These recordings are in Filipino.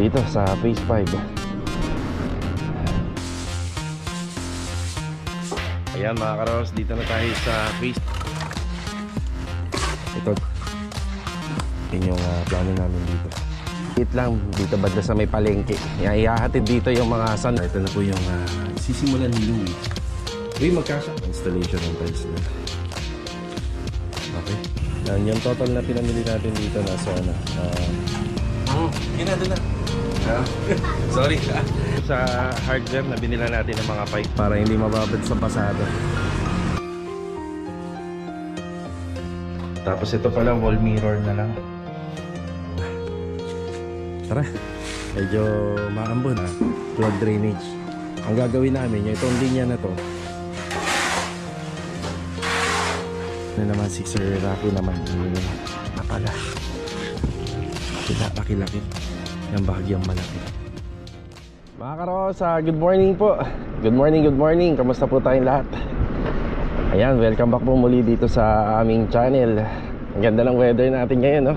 dito sa phase 5 ayan mga karos dito na tayo sa phase ito. Yun yung ah, plano namin dito. It lang dito banda sa may palengke. Yan, ihahatid dito yung mga san ito na po yung ah, sisimulan ni Louie Uy, magkasa installation ng tiles na. Okay. Yan yung total na pinamili natin dito nasa ano uh, yun na doon na Ah, Sorry. sa hardware na binila natin ng mga pipe para hindi mababad sa pasado. Tapos ito pala wall mirror na lang. Tara. Medyo maambon. Flood drainage. Ang gagawin namin, yung itong linya na to. Na naman si Sir Rafi naman. Yung napala. Pinapakilaki. Yung bahagyang malaki. Mga karosa, good morning po. Good morning, good morning. Kamusta po tayong lahat? Ayan, welcome back po muli dito sa aming channel. Ang ganda ng weather natin ngayon, no?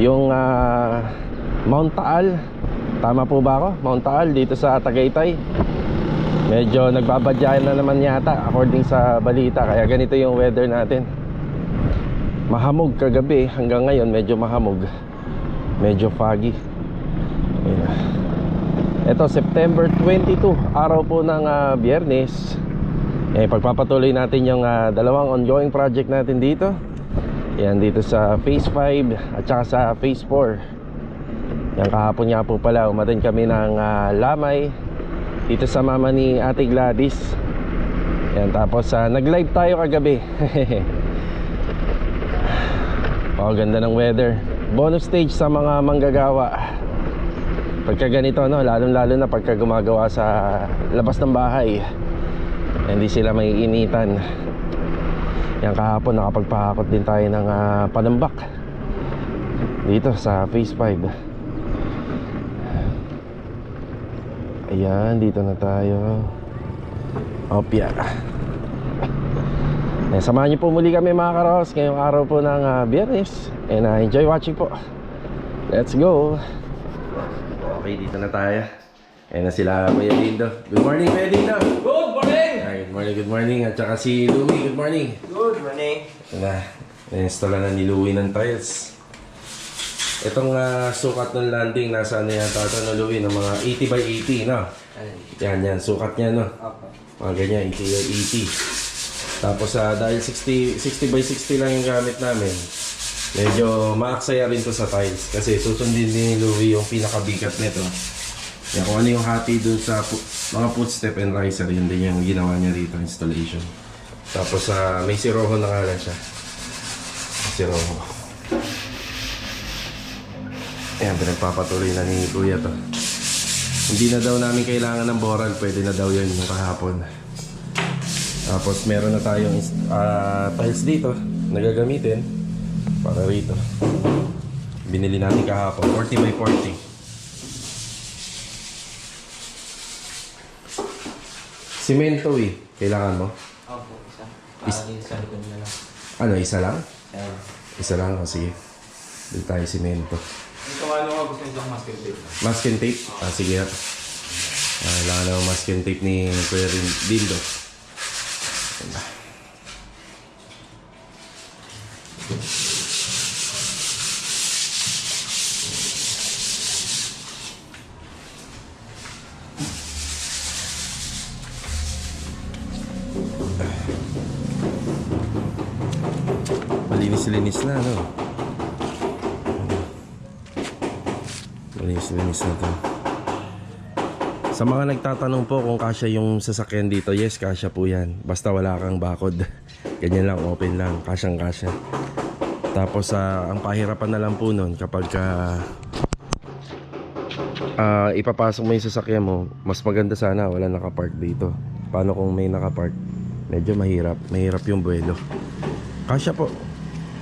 Yung ah, Mount Taal. Tama po ba ako? Mount Taal dito sa Tagaytay. Medyo nagbabadyayan na naman yata according sa balita. Kaya ganito yung weather natin. Mahamog kagabi hanggang ngayon medyo mahamog. Medyo foggy. Ayan. Ito, September 22, araw po ng ah, biyernes. Eh, pagpapatuloy natin yung ah, dalawang ongoing project natin dito. Yan, dito sa Phase 5 at saka sa Phase 4. Yan, kahapon nga po pala, umatin kami ng ah, Lamay dito sa mama ni Ate Gladys. Yan, tapos ah, nag-live tayo kagabi. oh, ganda ng weather. Bonus stage sa mga manggagawa. Pagka ganito no lalong lalo na pagka gumagawa sa labas ng bahay hindi sila may initan. Yan kahapon nakapagpahakot din tayo ng ah, panambak dito sa phase 5 ayan dito na tayo. Opya eh, samahan niyo po muli kami mga karos ngayong araw po ng ah, biyernes and uh, enjoy watching po let's go Okay, dito na tayo. Ayan na sila, Kuya Lindo. Good morning, Kuya Lindo. Good morning! Ay, good morning, good morning. At saka si Louie, good morning. Good morning! Ito na, na-install na ni Louie ng tiles. Itong ah, sukat ng landing, nasa ano yan, tata no Louie, ng mga 80 by 80, no? Yan, yan, sukat niya, no? Opo. Mga ganyan, 80 by 80. Tapos ah, dahil 60, 60 by 60 lang yung gamit namin, medyo maaksaya rin to sa tiles. Kasi susundin ni Louie yung pinakabigat nito. Yan, kung ano yung hati dun sa mga footstep and riser, yun din yung ginawa niya dito, installation. Tapos ah, may siroho na nga lang siya. Siroho. Ayan, pinagpapatuloy na ni Kuya to. Hindi na daw namin kailangan ng boral, pwede na daw yun yung kahapon. Tapos meron na tayong ah, tiles dito na gagamitin para rito. Binili natin kahapon, 40 by 40. Simento eh, kailangan mo? Opo, isa. Is- Ah, isa likod na lang. Ano, isa lang? Ayan. Isa lang, o sige. Bili tayo simento. Ito ano ka gusto nito masking tape? Masking tape? Ah, sige nga. Ah, kailangan naman masking tape ni Kuya Rin- Dindo. Ayan ba? Malinis-linis na, no? Malinis-linis na to. Sa mga nagtatanong po kung kasya yung sasakyan dito, yes, kasya po yan. Basta wala kang bakod. Ganyan lang, open lang. Kasyang kasya. Tapos ah, ang pahirapan na lang po nun kapag ka ah, ipapasok mo yung sasakyan mo, mas maganda sana wala nakapark dito. Paano kung may nakapark? Medyo mahirap. Mahirap yung buwelo. Kasya po.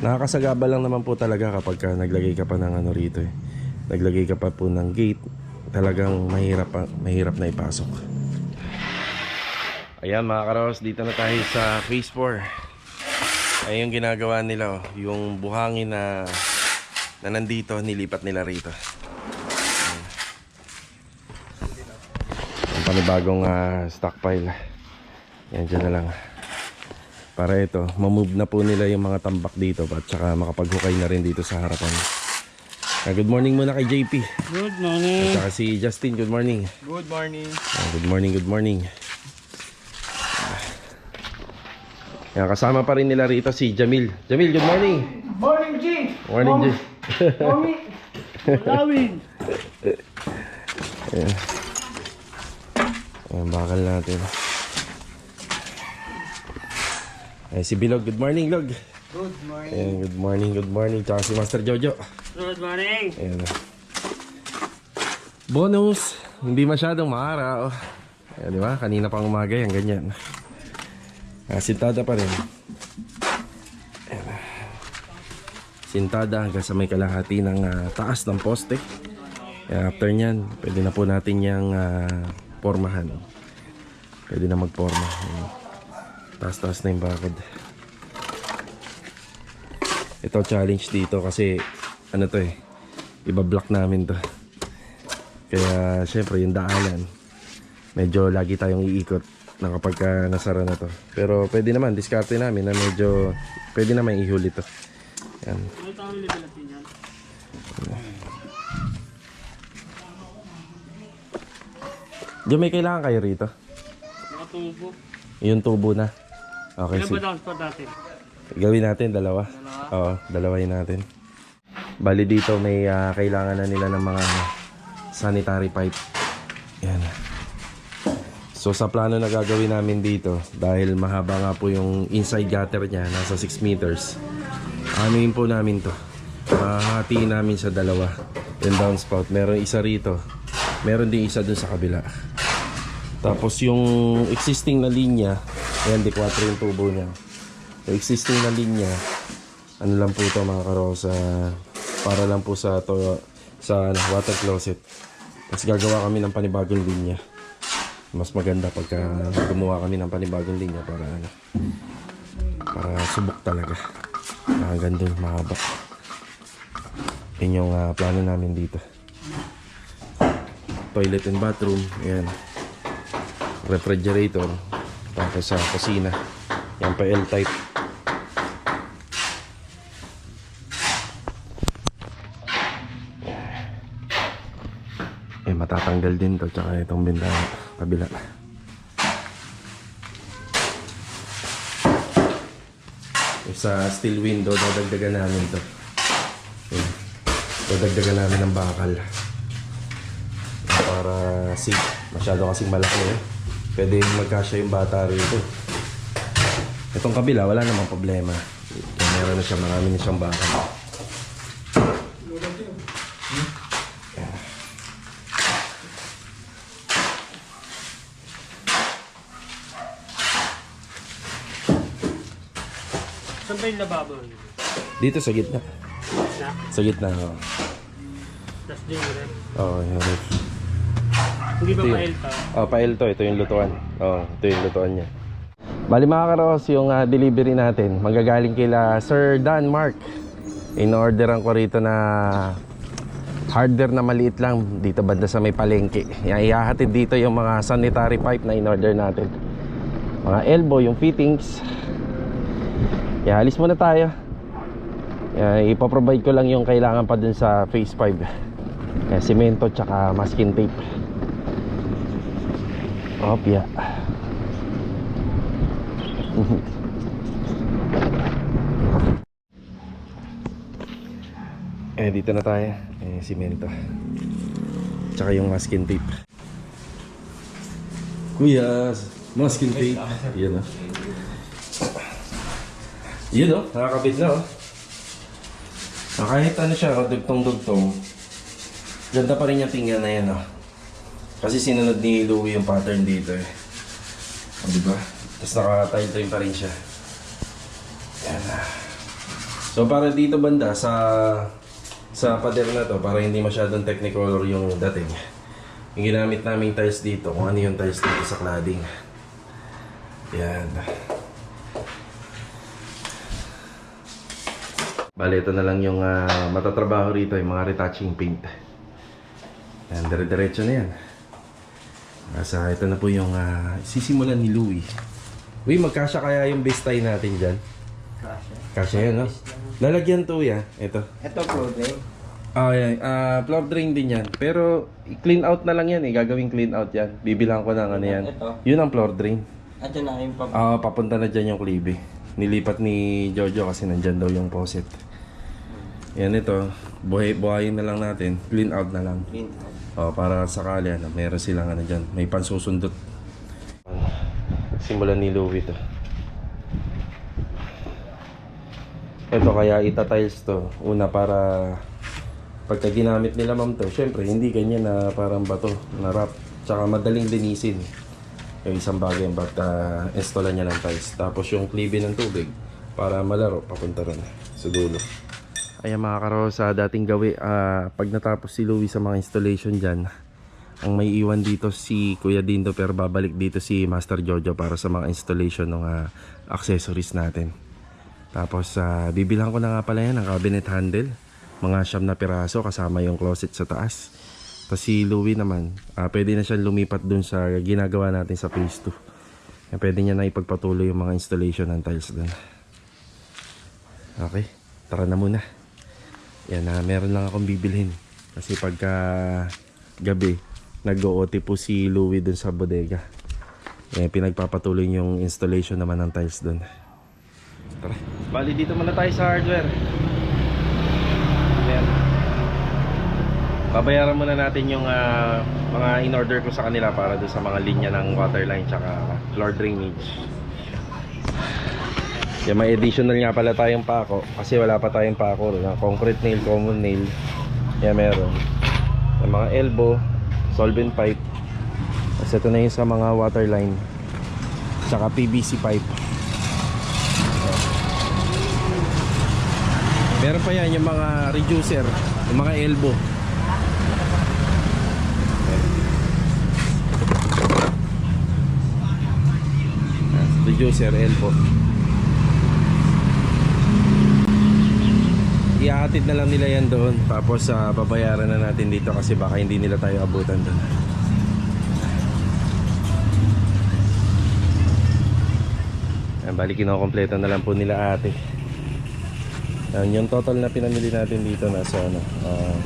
Nakakasagaba lang naman po talaga kapag ka naglagay ka pa ng ano rito eh. Naglagay ka pa po ng gate talagang mahirap, mahirap na ipasok. Ayan mga karos, dito na tayo sa phase 4. Ayun yung ginagawa nila, oh. yung buhangin na, na nandito, nilipat nila rito. Ang panibagong uh, stockpile. Yan, dyan na lang. Para ito, mamove na po nila yung mga tambak dito at saka makapaghukay na rin dito sa harapan. Ah, good morning muna kay JP. Good At morning. saka si Justin, good morning. Good morning. Ah, good morning, good morning. Yan, kasama pa rin nila rito si Jamil. Jamil, good morning. Morning, G. Morning, G. Mommy. Lawin. Ayan, bakal natin. Ay, si Bilog, good morning, Log. Good morning. Ayan, good morning, good morning. Tsaka si Master Jojo. Good morning. Ayan. Bonus. Hindi masyadong maaraw. Ayan, di ba? Kanina pang umaga yan, ganyan. Ah, sintada pa rin. Ayan. Sintada hanggang sa may kalahati ng ah, taas ng poste. Kaya after nyan, pwede na po natin yung pormahan. Pwede na magporma. Ayan. Taas-taas na yung bakod. Ito challenge dito kasi ano to eh, iba-block namin to. Kaya syempre yung daanan, medyo lagi tayong iikot na kapag ka nasara na to. Pero pwede naman, diskarte namin na medyo pwede naman ihuli to. Yan. Diyo may kailangan kayo rito. Nakatubo. Yung tubo na. Okay, Ilan ba spot natin? Gawin natin dalawa. Oo, dalawahin natin. Bali dito may ah, kailangan na nila ng mga ano, sanitary pipe. Yan. So sa plano na gagawin namin dito, dahil mahaba nga po yung inside gutter niya, nasa 6 meters. Anuin po namin to. Mahahatiin namin sa dalawa. Yung downspout. Meron isa rito. Meron din isa dun sa kabila. Tapos yung existing na linya, ayan, di 4 yung tubo niya. Yung existing na linya, ano lang po ito mga karosa, para lang po sa to, sa ano, water closet. Tapos gagawa kami ng panibagong linya. Mas maganda pagka gumawa kami ng panibagong linya para ano, para subok talaga. Hanggang doon, mahaba. Yun yung ah, plano namin dito. Toilet and bathroom, ayan. Refrigerator, tapos sa kusina. Yan pa L-type. Eh, matatanggal din to. Tsaka itong bintana. Kabila. Yung Sa steel window, dadagdagan namin to. Yan. Dadagdagan namin ng bakal. Para safe. Masyado kasing malaki eh. Pwede magkasya yung bata rito. Itong kabila, wala namang problema. Kaya meron na siya, marami na siyang bakal. Saan ba yung lababo? Dito sa gitna. Na. Sa gitna, oo. Tapos din yung ref. Oo, yung roof. Hindi ba Ito pa yun. L pa? Oh, pail to. Ito yung lutuan. Oo, ito yung lutuan niya. Bali mga karos, yung ah, delivery natin, magagaling kila Sir Dan Mark. In-orderan ko rito na hardware na maliit lang dito banda sa may palengke. Yan, ihahatid dito yung mga sanitary pipe na in-order natin. Mga elbow, yung fittings. Yan, alis muna tayo. Yan, ipoprovide ko lang yung kailangan pa dun sa phase 5. Yan, simento tsaka masking tape. Opya. eh, dito na tayo. Eh, simento. Tsaka yung masking tape. Kuya, masking tape. Yan o. Yun o, nakakabit na o. Ah, kahit ano siya, oh, dugtong-dugtong. Ganda pa rin yung tingnan na yan o. Kasi sinunod ni Louie yung pattern dito eh. O, diba? Tapos naka-tile pa rin siya. Yan na. So para dito banda sa sa pader na to para hindi masyadong technicolor yung dating. Yung ginamit naming tiles dito, kung ano yung tiles dito sa cladding. Yan. Bale, ito na lang yung ah, matatrabaho rito, yung mga retouching paint. Yan, dire-diretso na yan. Asa, ito na po yung ah, sisimulan ni Louie. Uy, magkasya kaya yung base tie natin dyan? Kasha. Kasya yan, no? Lalagyan to ya. Ito. Ito po, Dre. Ah, yan. Ah, floor drain din yan. Pero, clean out na lang yan eh. Gagawing clean out yan. Bibilang ko ng ano yan. Ito. Yun ang floor drain. At yun na yung pag... Ah, papunta na dyan yung klibe. Nilipat ni Jojo kasi nandyan daw yung faucet. Yan ito. Buhay, buhayin na lang natin. Clean out na lang. Clean. Oh, para sakali ano, meron silang ano dyan. May pansusundot. Simulan ni Louie to. Ito kaya ita-tiles to. Una para pagka ginamit nila ma'am to, syempre hindi ganyan na parang bato na wrap. Tsaka madaling linisin. Yung isang bagay but uh, installan niya ng tiles. Tapos yung klibe ng tubig para malaro papunta ron sa dulo. Ayan mga karo sa dating gawi, ah, pag natapos si Louie sa mga installation dyan, ang may iwan dito si Kuya Dindo pero babalik dito si Master Jojo para sa mga installation ng ah, accessories natin. Tapos ah, bibilhan ko na nga pala yan ng cabinet handle. Mga siyam na piraso kasama yung closet sa taas. Tapos si Louie naman, ah, pwede na siyang lumipat dun sa ginagawa natin sa phase 2. Pwede niya na ipagpatuloy yung mga installation ng tiles dun. Okay, tara na muna. Yan na, meron lang akong bibilhin. Kasi pagka gabi, nag-OT po si Louie dun sa bodega. Eh, pinagpapatuloy yung installation naman ng tiles dun. Tara. Bali, dito muna tayo sa hardware. Ayan. Babayaran muna natin yung ah, mga in-order ko sa kanila para doon sa mga linya ng waterline tsaka floor drainage. Yung may additional nga pala tayong pako kasi wala pa tayong pako na concrete nail, common nail. Yan meron. Yung mga elbow, solvent pipe. Tapos ito na yung sa mga water line. Tsaka PVC pipe. Meron pa yan yung mga reducer, yung mga elbow. Yan, Reducer, elbow. Iahatid na lang nila yan doon Tapos ah, babayaran na natin dito Kasi baka hindi nila tayo abutan doon. Bali kinokompleto na lang po nila ate. Ayan, Yung total na pinamili natin dito Nasa ano ah,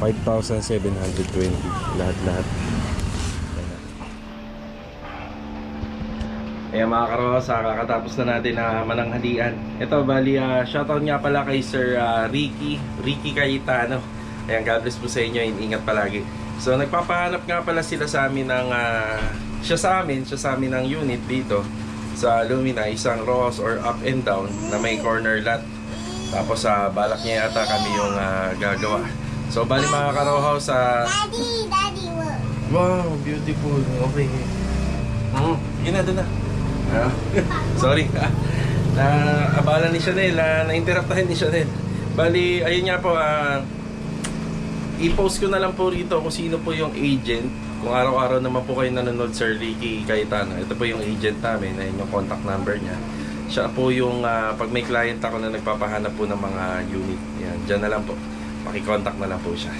5,720 Lahat-lahat Ayan mga karosa, kakatapos na natin na mananghalian. Ito, bali, ah, shoutout nga pala kay Sir ah, Ricky, Ricky Cayetano. Ayan, God bless po sa inyo, ingat palagi. So, nagpapahanap nga pala sila sa amin ng, ah, siya sa amin, siya sa amin ng unit dito sa Lumina, isang rows or up and down na may corner lot. Tapos, sa balak niya yata kami yung ah, gagawa. So, bali mga karohaw sa... Daddy, Daddy, look. Wow, beautiful. Okay. Hmm, yun na, doon na. Ah, sorry. na abala ni Chanel, ah, na-interruptahan ni Chanel. Bali, ayun nga po, ah, i-post ko na lang po rito kung sino po yung agent. Kung araw-araw naman po kayo nanonood Sir Ricky Cayetano, ito po yung agent namin, ayun yung contact number niya. Siya po yung, ah, pag may client ako na nagpapahanap po ng mga unit, yan, dyan na lang po. Pakicontact na lang po siya.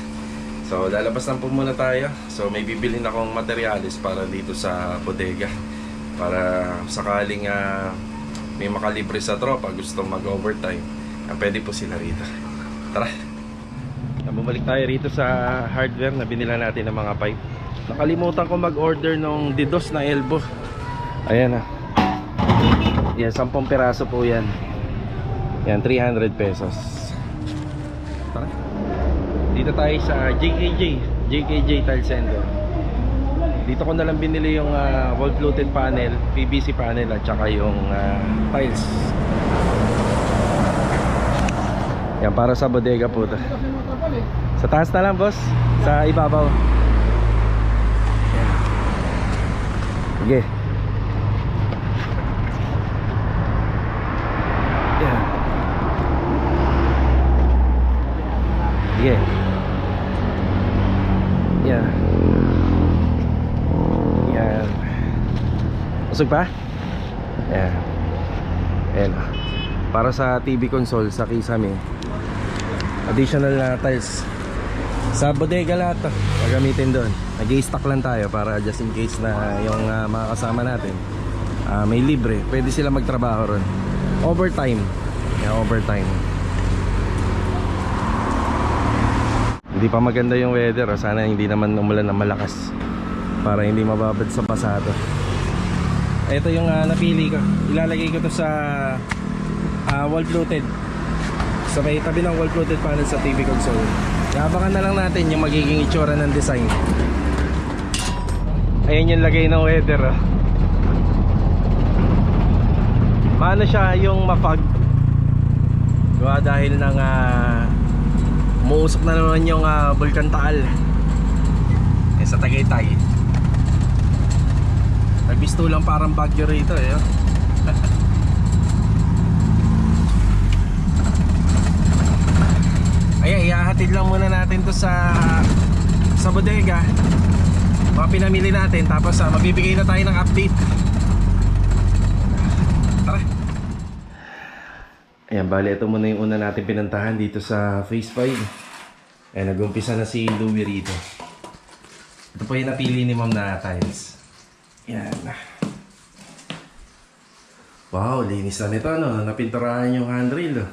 So, lalabas lang po muna tayo. So, may bibilin akong materialis para dito sa bodega. Para sakaling ah, may makalibre sa tropa, gusto mag-overtime, ah, pwede po sila rito. Tara! Ah, Bumalik tayo rito sa hardware na binila natin ng mga pipe. Nakalimutan ko mag-order ng didos na elbow. Ayan na. Yan, 10 peraso po yan. Yan, 300 pesos. Tara. Dito tayo sa JKJ, JKJ Tile Center. Dito ko na lang binili yung ah, wall fluted panel, PVC panel at saka yung ah, tiles. Yan para sa bodega po to. Sa taas na lang boss, sa ibabaw. Sige. Yan. Sige. Yan. Yan. Usog pa? Yan. Ayan. Para sa TV console sa Kisame. Additional na tiles. Sa bodega lahat to. Gagamitin doon. nag stock lang tayo para just in case na yung ah, mga kasama natin ah, may libre. Pwede sila magtrabaho ron. Overtime. Yeah, overtime. Hindi pa maganda yung weather. Sana hindi naman umulan ng malakas. Para hindi mababad sa pasado. Ito yung ah, napili ko. Ilalagay ko to sa ah, wall fluted. Sa may tabi ng wall fluted panel sa TV console. Yabakan na lang natin yung magiging itsura ng design. Ayan yung lagay ng weather. Oh. Paano siya yung mafag? Gawa dahil ng uh, umuusok na naman yung uh, Bulkan Taal. Eh, sa Tagaytay. Nagbisto lang parang bagyo rito eh. oh. Ayan, iahatid lang muna natin to sa sa bodega. Mga pinamili natin tapos ah, magbibigay na tayo ng update. Tara. Ayan, bali ito muna yung una natin pinuntahan dito sa Phase 5. Ayan, nag-umpisa na si Louie rito. Ito po yung napili ni Ma'am na tiles. Yan. Wow, linis na nito, no? Napinturahan yung handrail, oh.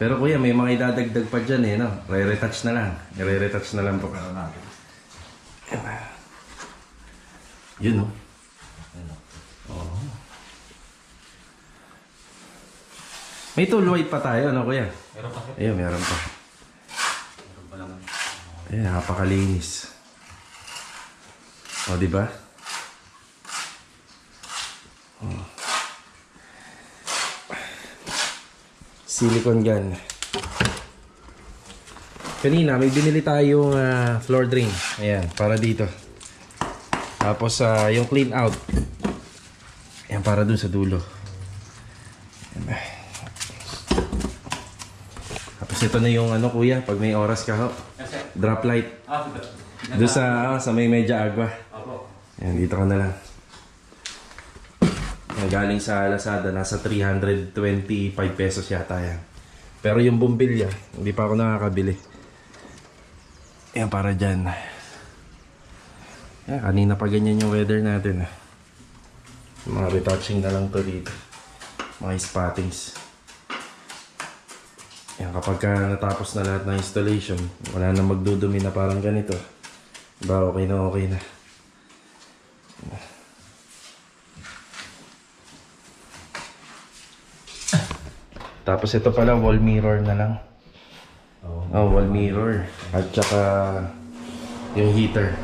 Pero kuya, may mga idadagdag pa dyan eh, no? Re-retouch na lang. Re-retouch na lang po. Yan na. Yun, no? Oo. May tool white pa tayo, no, kuya? Meron pa Ayun, meron pa. Meron pa naman. Ayan, napakalinis. O, di ba? Silicone gun. Kanina, may binili tayong ah, floor drain. Ayan, para dito. Tapos, ah, yung clean out. Ayan, para dun sa dulo. Ayan. Tapos ito na yung ano kuya, pag may oras ka ho. Drop light. Doon sa, ah, sa may medya agua. Opo. Yan, dito ka na lang. Yan, galing sa Lazada, nasa 325 pesos yata yan. Pero yung bumbilya, hindi pa ako nakakabili. Yan, para dyan. Yan, kanina pa ganyan yung weather natin. ah. Mga retouching na lang to dito. Mga spottings. Yan, kapag ka natapos na lahat ng installation, wala na magdudumi na parang ganito. Ba, okay na okay na. Tapos ito pala wall mirror na lang. Oh, wall mirror. At saka yung heater.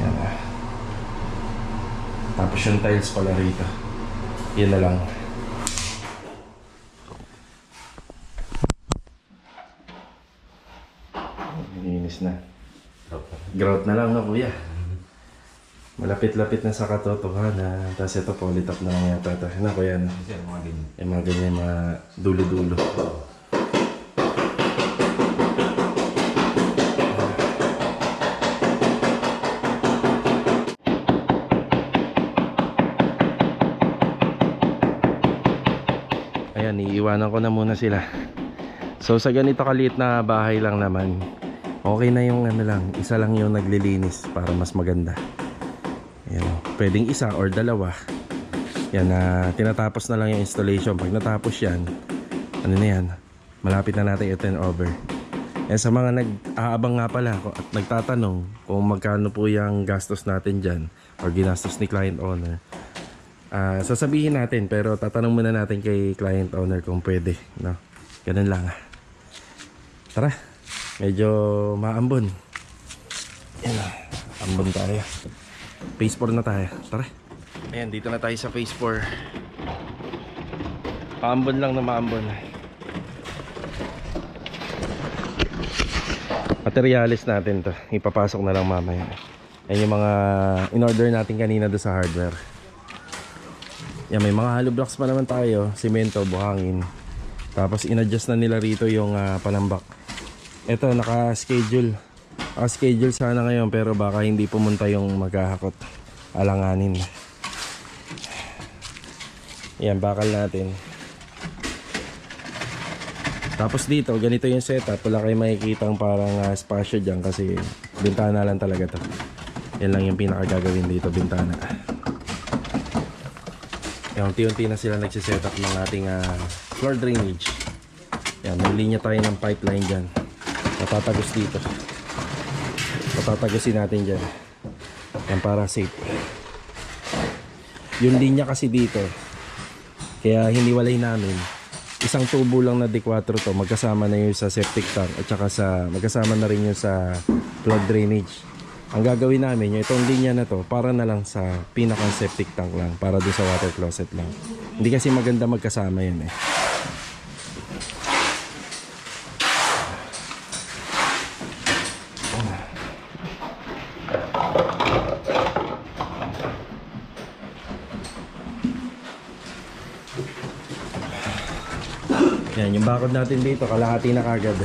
Yan ah. Tapos yung tiles pala rito. Yan na lang. Linis na. Grout na lang no kuya. Malapit-lapit na sa katotohanan. Tapos ito politap na lang yata ito. Ano kuya no? Kasi mga ganyan. Yung mga ganyan mga dulo-dulo. Ayan, iiwanan ko na muna sila. So sa ganito kaliit na bahay lang naman, okay na yung ano lang, isa lang yung naglilinis para mas maganda. Ayan, pwedeng isa or dalawa. Yan na tinatapos na lang yung installation. Pag natapos yan, ano na yan, malapit na natin i-turn over. Eh sa mga nag-aabang nga pala at nagtatanong kung magkano po yung gastos natin dyan or ginastos ni client owner. Ah, sasabihin natin pero tatanong muna natin kay client owner kung pwede, no? Ganun lang. Tara. Medyo maambon. Yan. Ambon tayo. Phase 4 na tayo. Tara. Ayan, dito na tayo sa phase 4. Paambon lang na maambon. Materialis natin to. Ipapasok na lang mamaya. Ayan yung mga in-order natin kanina do sa hardware. Yan, may mga hollow blocks pa naman tayo. Simento, buhangin. Tapos in-adjust na nila rito yung ah, panambak. Ito, naka-schedule. Naka-schedule sana ngayon pero baka hindi pumunta yung maghahakot. Alanganin. Yan, bakal natin. Tapos dito, ganito yung setup. Wala kayo makikita parang uh, spasyo dyan kasi bintana lang talaga to. Yan lang yung pinakagagawin dito, bintana. Yan, unti-unti na sila nagsiset up ng ating ah, floor drainage. Yan, may linya tayo ng pipeline dyan. Matatagos dito. Matatagosin natin dyan. Yan para safe. Yung linya kasi dito, kaya hiniwalay namin, isang tubo lang na D4 to, magkasama na yun sa septic tank at saka sa, magkasama na rin yun sa flood drainage. Ang gagawin namin, yung itong linya na to, para na lang sa pinakang septic tank lang, para doon sa water closet lang. Hindi kasi maganda magkasama yun eh. Bakod natin dito, kalahati na kagad.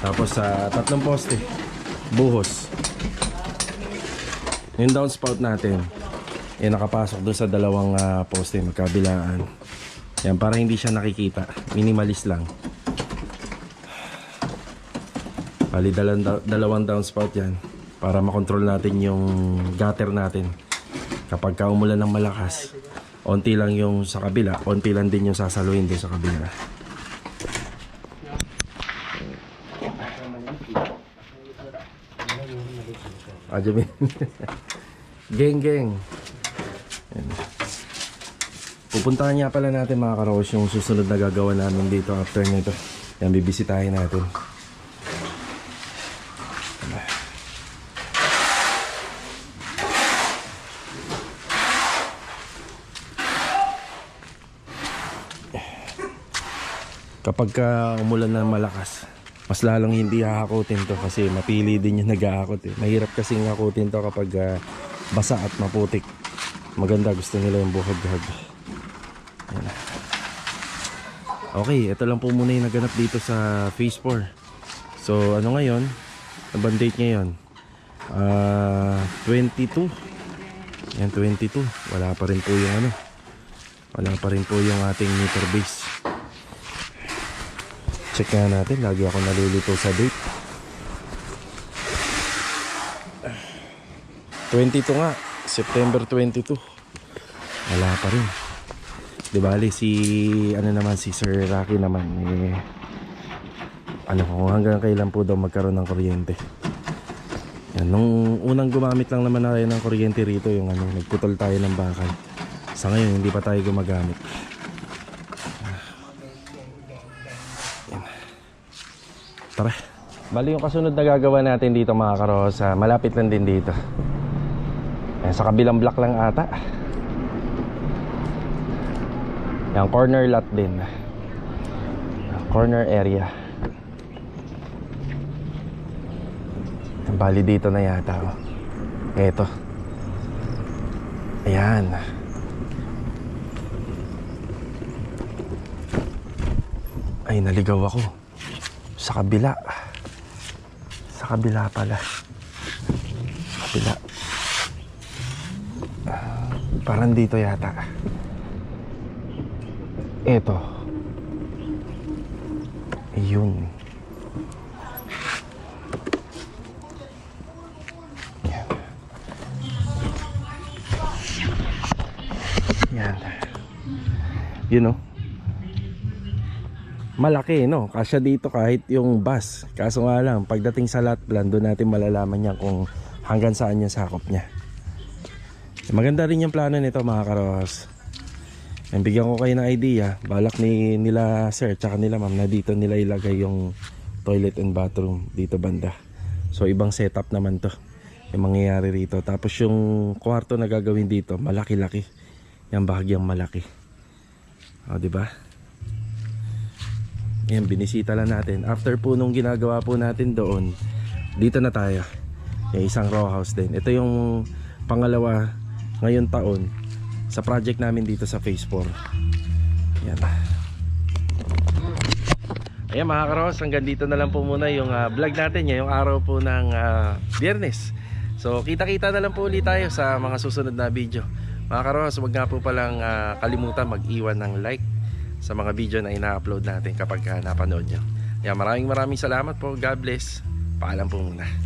Tapos sa tatlong poste, buhos. Yung downspout natin, eh nakapasok doon sa dalawang ah, poste, magkabilaan. Yan, para hindi siya nakikita. Minimalist lang. Bali, dalawang, dalawang downspout yan. Para makontrol natin yung gutter natin. Kapag ka umulan ng malakas, onti lang yung sa kabila, onti lang din yung sasaluhin din sa kabila. Ah, Jamin. geng, geng. Pupuntahan niya pala natin mga karos yung susunod na gagawa namin dito after nito. Yan, bibisitahin natin. Kapag ka umulan na malakas mas lalong hindi hahakutin to kasi mapili din yung nag-aakot eh. mahirap kasing hakutin to kapag ah, basa at maputik. Maganda gusto nila yung buhag-hag. Okay ito lang po muna yung naganap dito sa phase 4 so ano ngayon? Ang band date ngayon? Ah, 22 yan 22 wala pa rin po yung ano. Wala pa rin po yung ating meter base Check nga natin, lagi ako nalilito sa date. 22 nga, September 22. Wala pa rin. Di bali si ano naman si Sir Rocky naman eh ano kung hanggang kailan po daw magkaroon ng kuryente. Yan, nung unang gumamit lang naman tayo ng kuryente rito yung ano, nagputol tayo ng bakal. Sa ngayon hindi pa tayo gumagamit. Tara. Bali yung kasunod na gagawa natin dito mga karosa, malapit lang din dito. Ayan, sa kabilang block lang ata. Yung corner lot din. Corner area. Bali dito na yata. Oh. Eto. Ayan. Ay, naligaw ako. Sa kabila. Sa kabila pala. Kabila. Ah, Parang dito yata. Eto. Yun. Yan. Yan. Yun oh malaki no? Kasya dito kahit yung bus. Kaso nga lang pagdating sa lot plan doon natin malalaman niya kung hanggang saan yung sakop niya. Maganda rin yung plano nito mga karos. Yan, bigyan ko kayo ng idea. Balak ni nila sir tsaka nila ma'am na dito nila ilagay yung toilet and bathroom dito banda. So ibang setup naman to yung mangyayari rito. Tapos yung kwarto na gagawin dito malaki laki yung bahagyang malaki. O ba Yan, binisita lang natin. After po nung ginagawa po natin doon, dito na tayo. Yung isang row house din. Ito yung pangalawa ngayon taon sa project namin dito sa Phase 4. Yan. Ayan mga karos, hanggang dito na lang po muna yung ah, vlog natin ngayong araw po ng ah, biyernes. So kita-kita na lang po ulit tayo sa mga susunod na video. Mga karos, huwag nga po palang ah, kalimutan mag-iwan ng like, sa mga video na ina-upload natin kapag ka napanood nyo. Kaya maraming maraming salamat po. God bless. Paalam po muna.